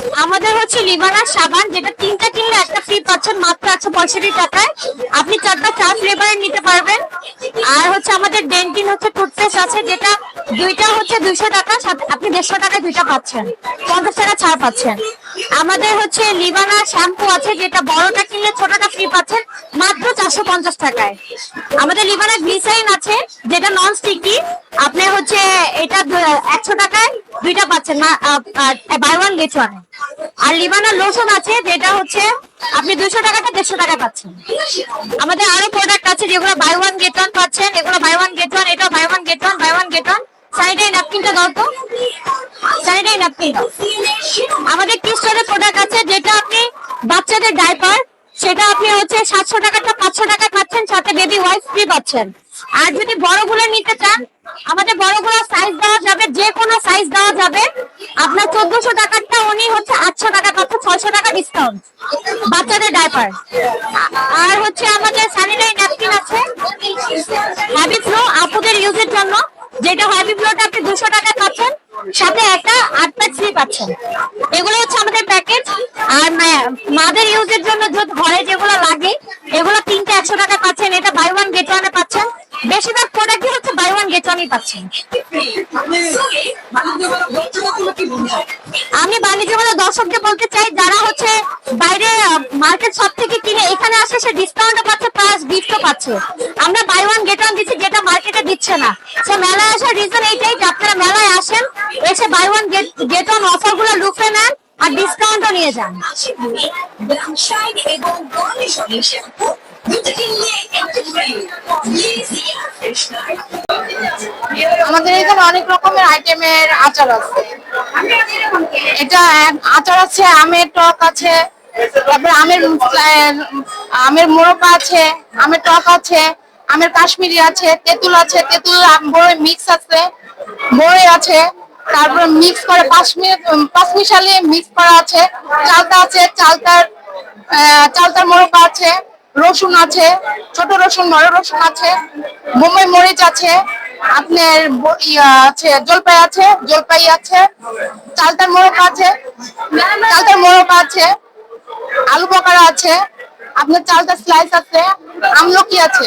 Yes! আমাদের হচ্ছে লিবানা সাবান, যেটা তিনটা কিনলে একটা ফ্রি পাচ্ছেন, মাত্র একশো পঁয়ষট্টি টাকায়। আপনি চারটা চার ফ্লেভারের নিতে পারবেন। আর হচ্ছে আমাদের ডেন্টিন হচ্ছে টুথপেস্ট আছে, যেটা দুইটা হচ্ছে দুইশো টাকা আপনি দেড়শো টাকায় দুইটা পাচ্ছেন, পঞ্চাশ টাকা ছাড় পাচ্ছেন। আমাদের হচ্ছে লিবানা শ্যাম্পু আছে, যেটা বড়টা কিনলে ছোটটা ফ্রি পাচ্ছেন, মাত্র চারশো পঞ্চাশ টাকায়। আমাদের লিবানা গ্লিসারিন আছে, যেটা নন স্টিকি আপনি হচ্ছে এটা একশো টাকায় দুইটা পাচ্ছেন বাই ওয়ান গেট ওয়ান আর লিবানা লোশন আছে যেটা হচ্ছে আপনি দুশো টাকাটা দেড়শো টাকা পাচ্ছেন। আমাদের আরও প্রোডাক্ট আছে যেগুলো বাই ওয়ান গেট ওয়ান পাচ্ছেন। এগুলো বাই ওয়ান গেট ওয়ান এটা buy one get one buy one get one আমাদের প্রোডাক্ট আছে যেটা আপনি বাচ্চাদের সেটা আপনি হচ্ছে সাতশো টাকাটা পাঁচশো টাকা পাচ্ছেন, সাথে বেবি ওয়াইফ ফ্রি পাচ্ছেন। আর যদি বড়গুলো নিতে চান, আমাদের বড়গুলো সাইজ দেওয়া যাবে, যে কোনো সাইজ দেওয়া যাবে। আপনার চোদ্দশো টাকারটা উনি হচ্ছে আটশো টাকা পাচ্ছে ছয়শো টাকা ডিসকাউন্ট বাচ্চাদের ডাইপার আর হচ্ছে আমাদের স্যানিটারি ন্যাপকিন আছে হ্যাবি ফ্লো আপুদের ইউজের জন্য যেটা হ্যাবি ফ্লোটা আপনি দুশো টাকায় পাচ্ছেন সাথে একটা আট প্যাক ফ্রি পাচ্ছেন এগুলো হচ্ছে আমাদের প্যাকেজ আর মা- মাদের ইউজের জন্য যে ঘরে যেগুলো লাগে এগুলো তিনটে একশো টাকা পাচ্ছেন এটা বাই ওয়ান গেট ওয়ানে পাচ্ছেন প্রোডাক্টই হচ্ছে বাই ওয়ান গেট ওয়ানই পাচ্ছেন আমি বাণিজ্য মেলা দর্শকদের বলতে চাই, যারা হচ্ছে বাইরে মার্কেট সব থেকে কিনে এখানে আসে, সে ডিসকাউন্ট পাচ্ছে প্লাস গিফটও পাচ্ছে। আমরা বাই ওয়ান গেট ওয়ান দিচ্ছি, যেটা মার্কেটে দিচ্ছে না। সে মেলায় আসার রিজন এইটাই যে আপনারা মেলায় আসেন, এসে buy one get get one অফারগুলো লুফে নেন আর ডিসকাউন্টও নিয়ে যান। এবং আমাদের এখানে অনেক রকমের আইটেমের আচার আছে। এটা আচার আছে, আমের টক আছে, তারপর আমের আমের মোরব্বা আছে, আমের টক আছে, আমের কাশ্মীরি আছে, তেঁতুল আছে, তেঁতুল বড়ই মিক্স আছে বড়ই আছে, তারপরে মিক্স করে পাঁচ মিশালি মিক্স করা আছে, চালতা আছে, চালতার চালতার মোরব্বা আছে রসুন আছে, ছোট রসুন, বড় রসুন আছে, বোম্বাই মরিচ আছে, আপনার আছে, জলপাই আছে জলপাই আছে, চালতার মোরগ আছে, চালতার মোরগ আছে, আলু বকারা আছে, আপনার চালতার স্লাইস আছে, আমলকি আছে,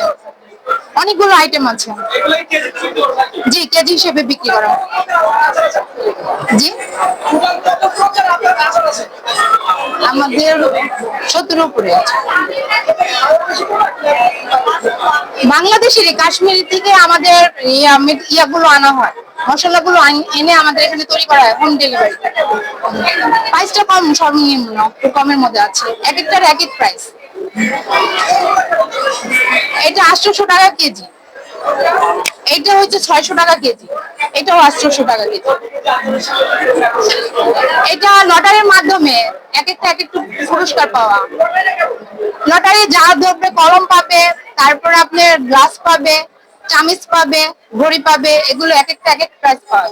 অনেকগুলো আইটেম আছে জি, কেজি হিসেবে বিক্রি করা। জি। আমাদের সত্তর উপরে আছে। বাংলাদেশেরই কাশ্মীরি থেকে আমাদের ইয়া ইয়াগুলো আনা হয়। মশলাগুলো এনে আমাদের এখানে তৈরি করা হয় হোম ডেলিভারি প্রাইসটা কম, সর্বনিম্ন একটু কমের মধ্যে আছে। এক একটার এক এক প্রাইস এটা আটশোশো টাকা কেজি। এটা হচ্ছে ছয়শো টাকা কেজি। এটাও আটশোশো টাকা কেজি। এটা লটারির মাধ্যমে এক একটা এক একটু পুরস্কার পাওয়া। লটারি যা ধরবে, কলম পাবে, তারপরে আপনি গ্লাস পাবে, চামিচ পাবে, ঘড়ি পাবে, এগুলো এক একটা এক এক প্রাইস পাওয়া